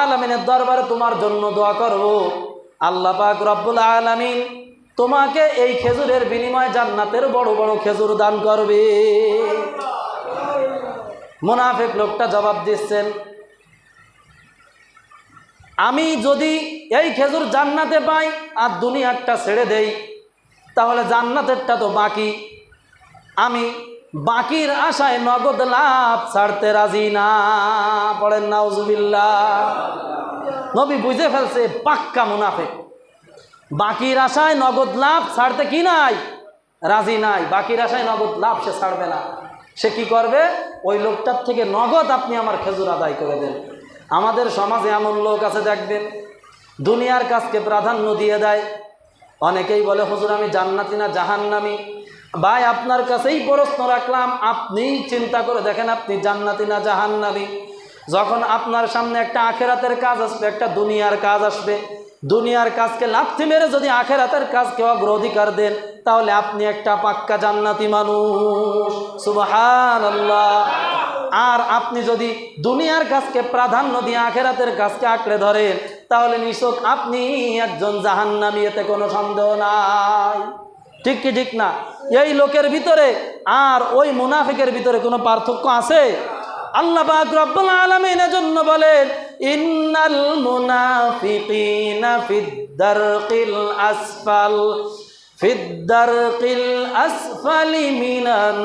আলমিনের দরবারে তোমার জন্য দোয়া করব। আল্লাহ পাক রব্বুল আলমিন তোমাকে এই খেজুরের বিনিময়ে জান্নাতের বড় বড় খেজুর দান করবে। মুনাফিক লোকটা জবাব দিচ্ছেন, আমি যদি এই খেজুর জান্নাতে পাই আর দুনিয়ারটা ছেড়ে দেই, তাহলে জান্নাতেরটা তো বাকি। আমি বাকির আশায় নগদ লাভ ছাড়তে রাজি না। পড়েন, নাউজুবিল্লাহ। নবী বুঝে ফেলছে, পাক্কা মুনাফে বাকির আশায় নগদ লাভ ছাড়তে কি নাই? রাজি নাই। বাকির আশায় নগদ লাভ সে ছাড়বে না। সে কি করবে? ওই লোকটার থেকে নগদ আপনি আমার খেজুর আদায় করে দেন। আমাদের সমাজে এমন লোক আছে, দেখবেন। দুনিয়ার কাজকে প্রাধান্য দিয়ে দেয়। অনেকেই বলে, হুজুর, আমি জান্নাতি না জাহান্নামি? ভাই, আপনার কাছেই প্রশ্ন রাখলাম, আপনিই চিন্তা করে দেখেন আপনি জান্নাতি না জাহান্নামি। যখন আপনার সামনে একটা আখেরাতের কাজ আসবে, একটা দুনিয়ার কাজ আসবে, দুনিয়ার কাজকে লাথি মেরে যদি আখেরাতের কাজকে অগ্রাধিকার দেন, তাহলে আপনি একটা পাক্কা জান্নাতি মানুষ। সুবাহান আর আপনি যদি দুনিয়ার কাজকে প্রাধান্য দিয়ে আখেরাতের কাজকে আঁকড়ে ধরেন, তাহলে নিশ্চক আপনি একজন জাহান্নামি এতে কোনো সন্দেহ নাই। ঠিক কি ঠিক না? এই লোকের ভিতরে আর ওই মুনাফিকের ভিতরে কোনো পার্থক্য আছে? আল্লাহ পাক রব্বুল আলামিন জন্য বলেন, ইন্নাল মুনাফিকিনা ফিদ-দারকিল আসফাল ফিদ-দারকিল আসফালি মিনান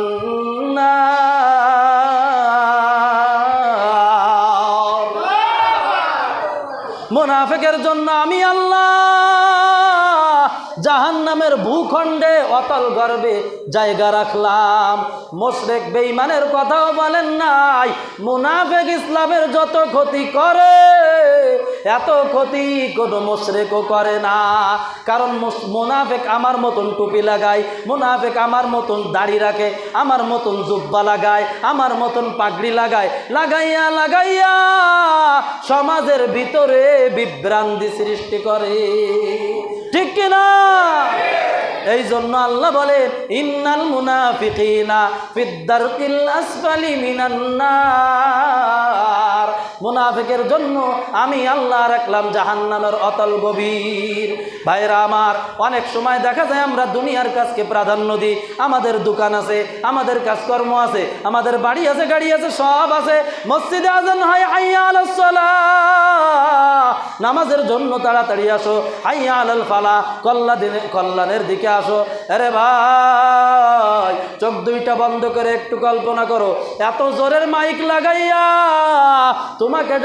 মুনাফিকের জন্য আমি আল্লাহ জাহান্নামের ভূখণ্ডে অতল গর্বে জায়গা রাখলাম। মোশরেক বেঈমানের কথাও বলেন নাই। মুনাফেক ইসলামের যত ক্ষতি করে, এত ক্ষতি কোনো মোশরেকও করে না। কারণ মুনাফেক আমার মতন টুপি লাগায়, মুনাফেক আমার মতন দাড়ি রাখে, আমার মতন জুব্বা লাগায়, আমার মতন পাগড়ি লাগায়, লাগাইয়া লাগাইয়া সমাজের ভিতরে বিভ্রান্তি সৃষ্টি করে। ঠিক কিনা? এই জন্য আল্লাহ বলেন, ইন্নাল মুনাফিকিনা মুনাফিকের জন্য আমি আল্লাহ রাখলাম জাহান্নামের অতল গভীর। ভাইরা আমার, অনেক সময় দেখা যায় আমরা দুনিয়ার কাজকে প্রাধান্য দিই। আমাদের দোকান আছে, আমাদের কাজকর্ম আছে, আমাদের বাড়ি আছে, গাড়ি আছে, সব আছে। মসজিদে আজান হয়, হাইয়া আলাস সালাহ। নামাজের জন্য তাড়াতাড়ি আসো। হাইয়া আল ফালা কল্লা দিনে কল্যাণের দিকে আসো। আরে ভাই, চোখ দুইটা বন্ধ করে একটু কল্পনা করো। এত জোরের মাইক লাগাইয়া তোমাকে